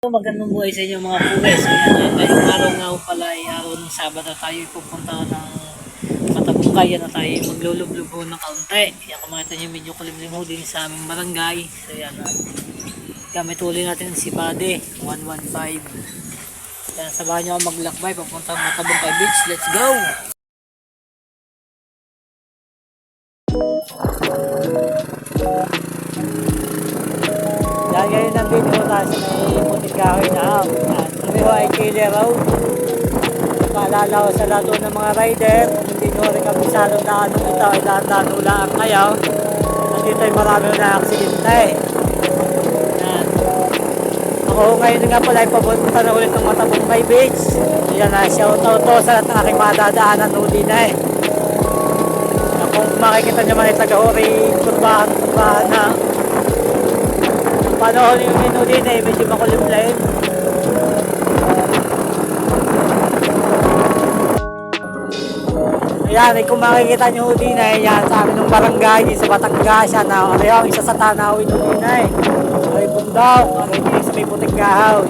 Magandang buhay sa inyo mga puwes. Ayan, ngayong araw nga pala ay araw ng Sabado tayo pupunta ng Matabungkay. Yan na tayo maglulublob ho ng kaunti. Yan kung makita nyo medyo kulimlim ho din sa aming barangay. So yan na. Gamit uli natin si Bade 115. Yan, sabahan nyo ako maglakbay papunta ng Matabungkay Beach. Let's go! Yan, ngayon ang video tayo sa kahoy na ham. At kami ho ay killer road. Paalala ko sa lahat ng mga rider, hindi nyo rin kami salong na ano ito, ay lahat-lahat ulaan kayo. Nandito ay marami na aksidente. Yan. Ako ngayon nga pala ay papunta na ulit ng Matabungkay Beach. Yan na, shout out to sa lahat ng aking madadaanan huli na eh. Kung makikita nyo man ay taga-uri, kurbahan, kurbahan na. Panahon yung menu din eh, medyo makulimlim. Ayan, eh, kung makikita nyo din eh, yan sa amin ng barangay, sa Batangas, yan na, ano yung isa sa tanawin nyo din eh. Ay, bundok, ano yung sa may puting kahoy.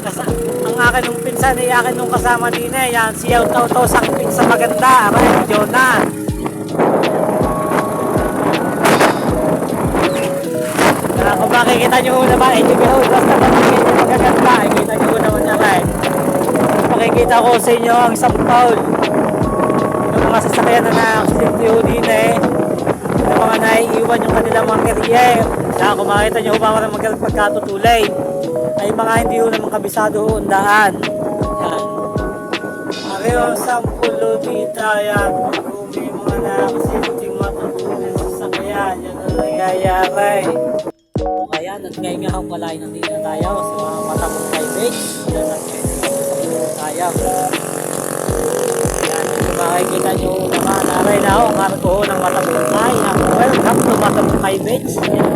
Kasa, ang akin nung pinsan ay akin nung kasama din eh, yan, siyaw tau tau sa pinsa maganda, aray, Jonah. Ah, kung makikita nyo ho naman, eh, ho, basta makikita nyo magaganda, eh, kita nyo ho naman yan eh. Makikita ko sa inyo ang isang Paul. Yung mga sasakyan na na-accident ho din eh. Yung mga naiiwan yung kanilang mga career. Kaya kung makikita nyo ho mga magalang pagkatutulay, ay mga hindi ho naman kabisado ang daan. Yan. Pareho sampulo dito, yan. Kung may mga na-accident yung matutulay sa sasakyan, yan ang nangyayari. Ayan, at ngayon nga pala ay nandito na tayo sa mga matapong private. Yan at tayo. Yan, kung makikita nyo naman, aray na ako, ang ko ng matapong tayo. Welcome to matapong private. Yan.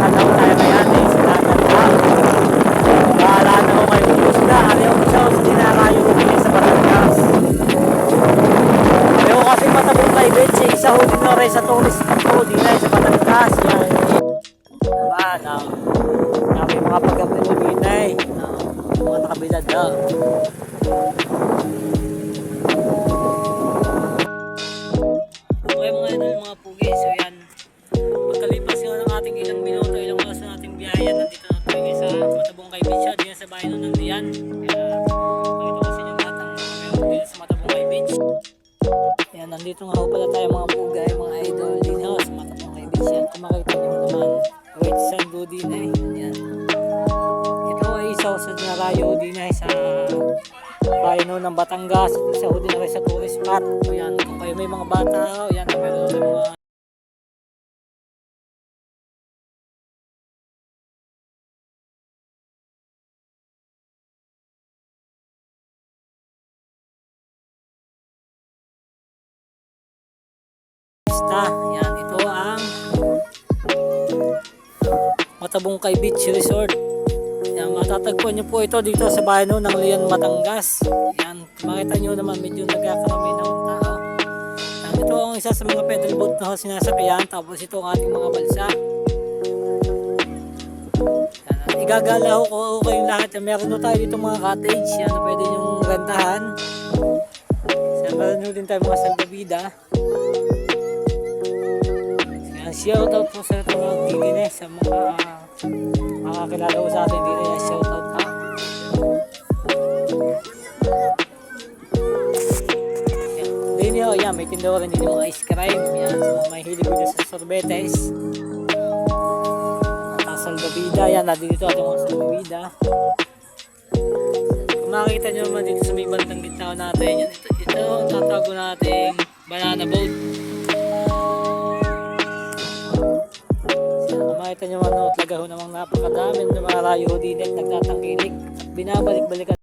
Kanaw tayo kaya na yung sinatan pa. Bahala na ako kayo ubus na. Ano yung siya sa dinarayo ko din sa Batangas. Ayaw kasi matapong private. Sa isa ho din na rin sa tourist ko din na sa Batangas. Yan. Mga nakabilad na. Okay mga idol, mga pugi. So yan, pagkalipas nga ng ating ilang minuto, ilang oras na ating biyaya, nandito na sa Matabong Kay Beach. Diyan sa bayan ng Nandiyan. Kaya, makita ko sa inyo meron dito sa Matabong Kay Beach. Yan, nandito nga pala tayo mga pugay, mga idol din ho sa Matabong Kay Beach. Yan, kung makita nyo naman, Wait Sando din eh. Yan. Ito ay isa ho sa dinarayo din eh sa bayan ng Batangas. Isa ho din na sa tourist spot. So yan, kung kayo may mga bata, oh, yan, meron din mga Basta, yan, ito ang Matabungkay Beach Resort. Yan, matatagpuan nyo po ito dito sa bayan ho ng Lian, Batangas. Yan, makita nyo naman medyo nagkakarami ng tao. Yan, ito ang isa sa mga pedal boat na sinasakyan. Tapos ito ang ating mga balsa. Yan, igagala ko kayong lahat. Meron na tayo dito mga cottage. Yan, na pwede nyo rentahan. Yan, meron nyo din tayo mga salbabida. Yan, shout out po sa ito gigine sa mga makakilala ko sa atin dito yan shout out ha. Din yun, yan, may tindawa rin dito mga ice cream. Yan, mga may hilig dito sa sorbetes. At salbabida, yan, nandito ating mga salbabida. Kung makikita nyo naman dito sa may bandang gitna natin, yan, ito, ito, tatago nating banana boat. Kung makita nyo man, no, talaga ho namang napakadami ng mga rayo din at nagtatangkilik. Binabalik-balikan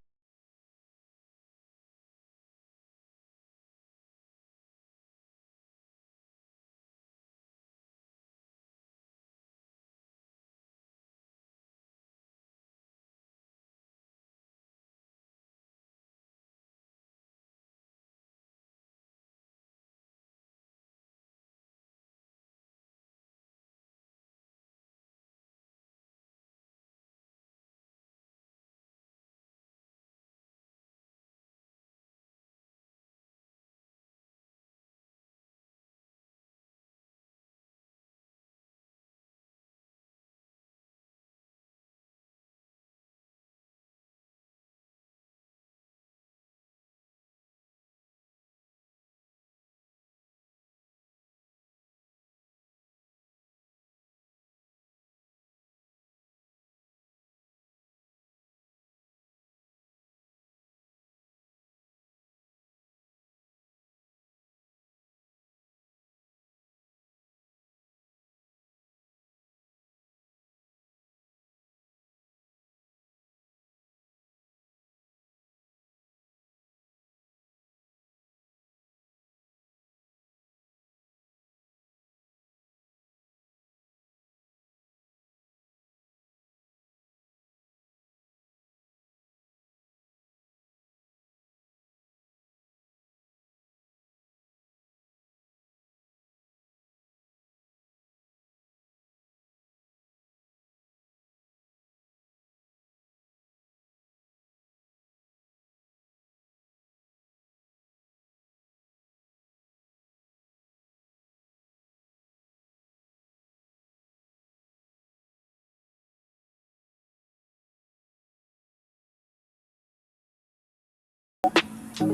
At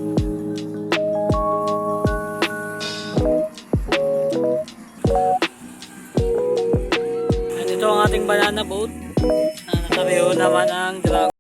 ito ang ating banana boat. Natabiho naman ang dragon.